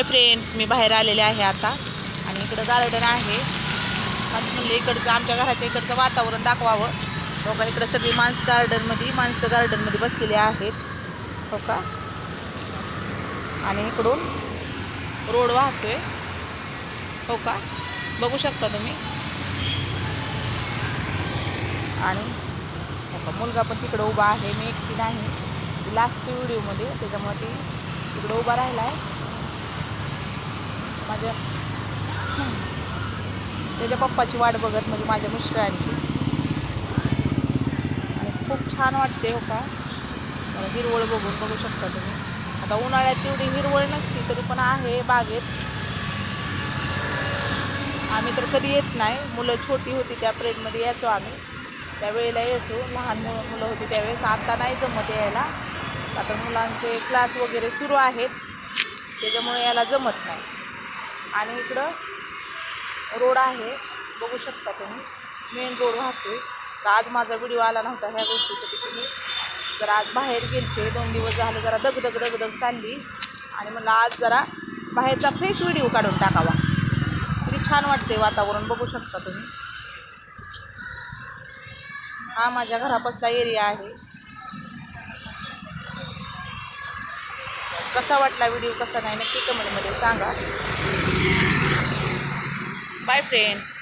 Hi friends मी बाहेर आलेले आहे आता. आणि इकडं गार्डन आहे. असं म्हणलं इकडचं आमच्या घराच्या इकडचं वातावरण दाखवावं. हो का इकडं सगळी माणसं गार्डनमध्ये माणसं गार्डनमध्ये बसलेली आहेत. हो का? आणि इकडून रोड वाहतोय. हो का? बघू शकता तुम्ही. आणि हो का मुलगा पण तिकडं उभा आहे मी एकटी नाही. ती लास्ट व्हिडिओमध्ये त्याच्यामुळे ती तिकडं उभा राहिला आहे माझ्या त्याच्या पप्पाची वाट बघत म्हणजे माझ्या मिस्टरांची. आणि खूप छान वाटते हो का? हिरवळ बघून बघू शकता तुम्ही. आता उन्हाळ्यात तेवढी हिरवळ नसती तरी पण आहे बागेत. आम्ही तर कधी येत नाही. मुलं छोटी होती त्या प्रेडमध्ये यायचो आम्ही. त्यावेळेला यायचो. लहान मुलं मुलं होती त्यावेळेस. आता नाही जमत यायला. आता मुलांचे क्लास वगैरे सुरू आहेत. त्याच्यामुळे याला जमत नाही. आणि इकडं रोड आहे. बघू शकता तुम्ही. मेन रोड वाहतोय तर आज माझा व्हिडिओ आला नव्हता ह्या गोष्टीसाठी तुम्ही जर आज बाहेर गेलते. दोन दिवस झाले जरा दगदग दगदग चालली. आणि मला आज जरा बाहेरचा फ्रेश व्हिडिओ काढून टाकावा. किती छान वाटते वातावरण. बघू शकता तुम्ही. हा माझ्या घरापासला एरिया आहे. कसा वाटला व्हिडिओ कसा नाही नक्की कमेंटमध्ये सांगा. Bye friends